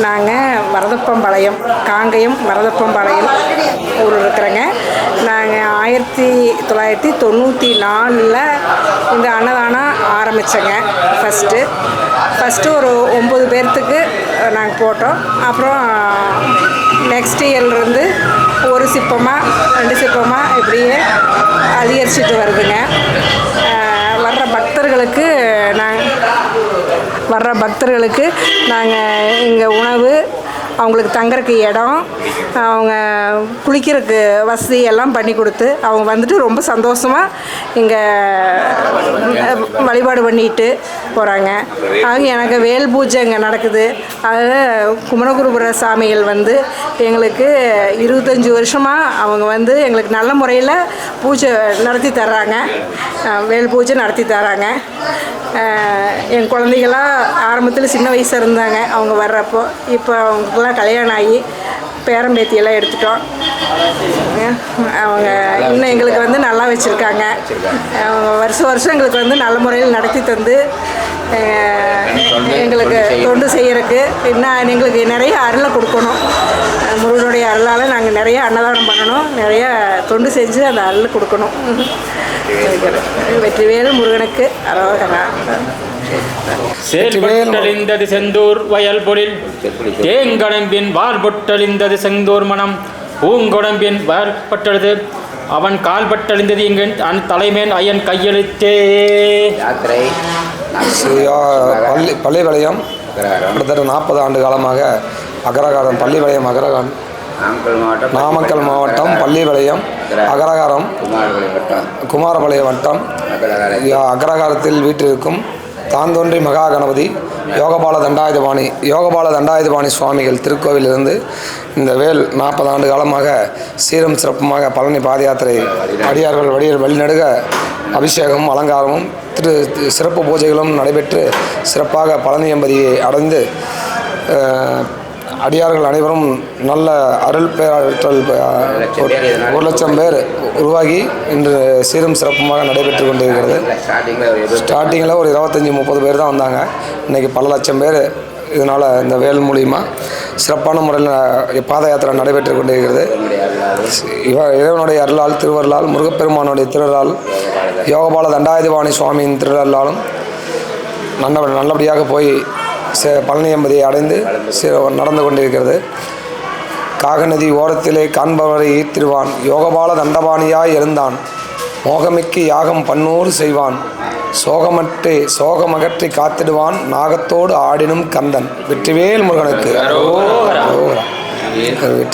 நாங்கள் மரதப்பம்பாளையம் காங்கயம் மரதப்பம்பாளையம் ஊரில் இருக்கிறேங்க. நாங்கள் ஆயிரத்தி தொள்ளாயிரத்தி தொண்ணூற்றி நாலில் இந்த அன்னதானம் ஆரம்பித்தேங்க ஃபஸ்ட்டு ஃபஸ்ட்டு ஒரு ஒம்பது பேர்த்துக்கு நாங்கள் போட்டோம். அப்புறம் நெக்ஸ்ட் இயர்லேருந்து ஒரு சிப்பமாக ரெண்டு சிப்பமாக இப்படியே அதிகரிச்சுட்டு வருதுங்க அஹ் வர்ற பக்தர்களுக்கு நாங்கள் வர்ற பக்தர்களுக்கு நாங்கள் இங்கே உணவு அவங்களுக்கு தங்குறக்கு இடம் அவங்க குளிக்கிறதுக்கு வசதி எல்லாம் பண்ணி கொடுத்து அவங்க வந்துட்டு ரொம்ப சந்தோஷமாக இங்கே வழிபாடு பண்ணிட்டு போகிறாங்க அவங்க எனக்கு வேல் பூஜை இங்கே நடக்குது. அதில் குமரகுருபுர சாமிகள் வந்து எங்களுக்கு இருபத்தஞ்சி வருஷமாக அவங்க வந்து எங்களுக்கு நல்ல முறையில் பூஜை நடத்தி தர்றாங்க. வேல் பூஜை நடத்தி தராங்க என் குழந்தைகளாம் ஆரம்பத்தில் சின்ன வயசாக இருந்தாங்க. அவங்க வர்றப்போ இப்போ அவங்களுக்குலாம் கல்யாணம் ஆகி பேரம்பேத்தியெல்லாம் எடுத்துட்டோம். அவங்க இன்னும் எங்களுக்கு வந்து நல்லா வச்சுருக்காங்க. அவங்க வருஷம் வருஷம் எங்களுக்கு வந்து நல்ல முறையில் நடத்தி தந்து எங்களுக்கு தொண்டு செய்யறதுக்கு. இன்னும் எங்களுக்கு நிறைய அருளை கொடுக்கணும். முருகனுடைய அருளால் நாங்கள் நிறைய அன்னதானம் பண்ணணும் நிறைய தொண்டு செஞ்சு அந்த அருள் கொடுக்கணும். வெற்றிவேல் முருகனுக்கு அரோகரா. செயல்பட்டழிந்தது செந்தூர் வயல் பொழில் தேங்கடம்பின் வார்பொட்டழிந்தது செந்தூர் மனம். பூங்கொடம்பின் வார்பட்டது அவன் கால் பட்டழிந்தது இங்கு. அன் தலைமேல் ஐயன் கையெழுத்தே. யாத்திரை. பள்ளி பள்ளிவளையம் கிட்டத்தட்ட நாற்பது ஆண்டு காலமாக அகரகாரம் பள்ளிவளையம் அகரகாரம். நாமக்கல் மாவட்டம் பள்ளிவளையம் அகரகாரம். குமாரபாளையம் வட்டம். அக்ரஹாரத்தில் வீற்றிருக்கும் தாந்தோன்றி மகா கணபதி யோகபால தண்டாயுதபாணி யோகபால தண்டாயுதபாணி சுவாமிகள் திருக்கோவிலிருந்து இந்த வேல் நாற்பது ஆண்டு காலமாக சீரும் சிறப்புமாக பழனி பாத யாத்திரை அடியார்கள் வழியில் வழிநடுக அபிஷேகமும் அலங்காரமும் திரு சிறப்பு பூஜைகளும் நடைபெற்று சிறப்பாக பழனி எம்பதியை அடைந்து அடியார்கள் அனைவரும் நல்ல அருள் பேராற்றல் ஒரு லட்சம் பேர் உருவாகி இன்று சீரும் சிறப்புமாக நடைபெற்று கொண்டிருக்கிறது. ஸ்டார்டிங்கில் ஒரு இருபத்தஞ்சி முப்பது பேர் தான் வந்தாங்க. இன்றைக்கி பல லட்சம் பேர் இதனால் இந்த வேல் மூலிமா சிறப்பான முறையில் பாத யாத்திரை நடைபெற்று கொண்டிருக்கிறது. இவ இறைவனுடைய அருளால் திருவருளால் முருகப்பெருமானுடைய திருவருளால் யோகபால தண்டாயுதபாணி சுவாமியின் திருவருளாலும் நல்ல நல்லபடியாக போய் பழனி என்பதை அடைந்து நடந்து கொண்டிருக்கிறது. காகநதி ஓரத்திலே காண்பவரை ஈர்த்திடுவான். யோகபால தண்டபாணியாய் இருந்தான் மோகமிக்கு யாகம் பன்னூறு செய்வான். சோகமற்றே சோகமகற்றி காத்திடுவான். நாகத்தோடு ஆடினும் கந்தன். வெற்றிவேல் முருகனுக்கு. வெற்றி